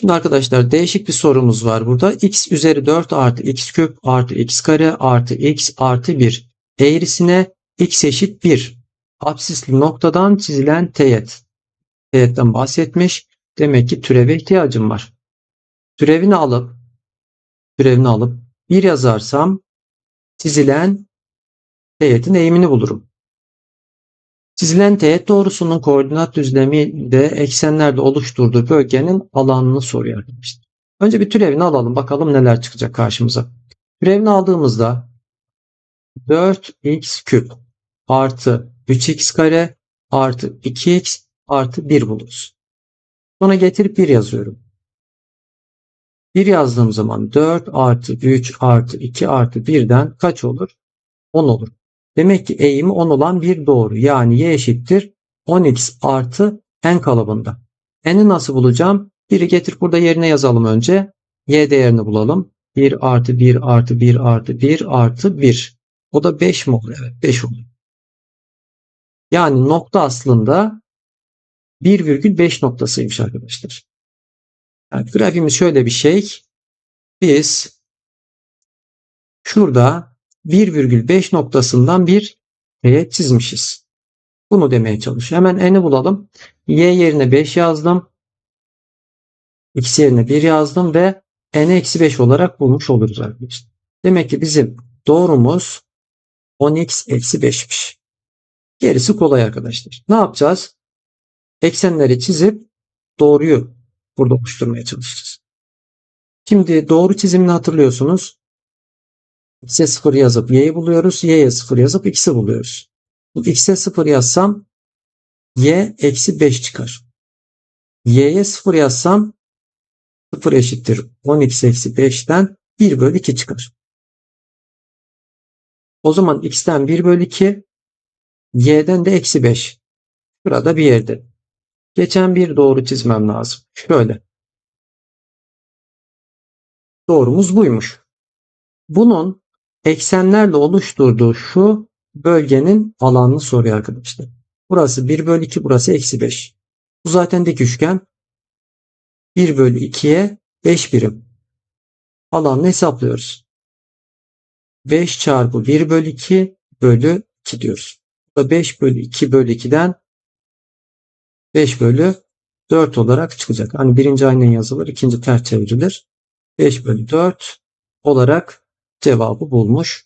Şimdi arkadaşlar değişik bir sorumuz var burada. x üzeri 4 artı x küp artı x kare artı x artı 1 eğrisine x eşit 1 absisli noktadan çizilen teğet. Teğetten bahsetmiş. Demek ki türeve ihtiyacım var. Türevini alıp türevini alıp 1 yazarsam çizilen teğetin eğimini bulurum. Çizilen teğet doğrusunun koordinat düzlemi de eksenlerde oluşturduğu bölgenin alanını soruyor arkadaşlar. Önce bir türevini alalım bakalım neler çıkacak karşımıza. Türevini aldığımızda 4x küp artı 3x kare artı 2x artı 1 buluruz. Sonra getirip 1 yazıyorum. 1 yazdığım zaman 4 artı 3 artı 2 artı 1'den kaç olur? 10 olur. Demek ki eğimi 10 olan bir doğru. Yani y eşittir 10x artı n kalıbında. N'i nasıl bulacağım? 1'i getir burada yerine yazalım önce. Y değerini bulalım. 1 artı 1 artı 1 artı 1 artı 1. O da 5 mi olur? Evet 5 olur. Yani nokta aslında 1,5 noktasıymış arkadaşlar. Yani grafiğimiz şöyle bir şey. Biz şurada 1,5 noktasından bir teğet çizmişiz. Bunu demeye çalışıyor. Hemen n'i bulalım. Y yerine 5 yazdım. X yerine 1 yazdım ve n eksi 5 olarak bulmuş oluruz arkadaşlar. Demek ki bizim doğrumuz 10x eksi 5'miş. Gerisi kolay arkadaşlar. Ne yapacağız? Eksenleri çizip doğruyu burada oluşturmaya çalışacağız. Şimdi doğru çizimini hatırlıyorsunuz. X'e 0 yazıp y'yi buluyoruz. Y'ye 0 yazıp x'i buluyoruz. X'e 0 yazsam y eksi 5 çıkar. Y'ye 0 yazsam 0 eşittir 10x eksi 5'ten 1 bölü 2 çıkar. O zaman x'ten 1 bölü 2 y'den de eksi 5. Burada bir yerde. Geçen bir doğru çizmem lazım. Şöyle. Doğrumuz buymuş. Bunun eksenlerle oluşturduğu şu bölgenin alanını soruyor arkadaşlar. Burası 1 bölü 2 burası eksi 5. Bu zaten dik üçgen. 1 bölü 2'ye 5 birim. Alanını hesaplıyoruz. 5 çarpı 1 bölü 2 bölü 2 diyoruz. Bu da 5 bölü 2 bölü 2'den 5 bölü 4 olarak çıkacak. Hani birinci aynen yazılır, ikinci ters çevrilir. 5 bölü 4 olarak cevabı bulmuş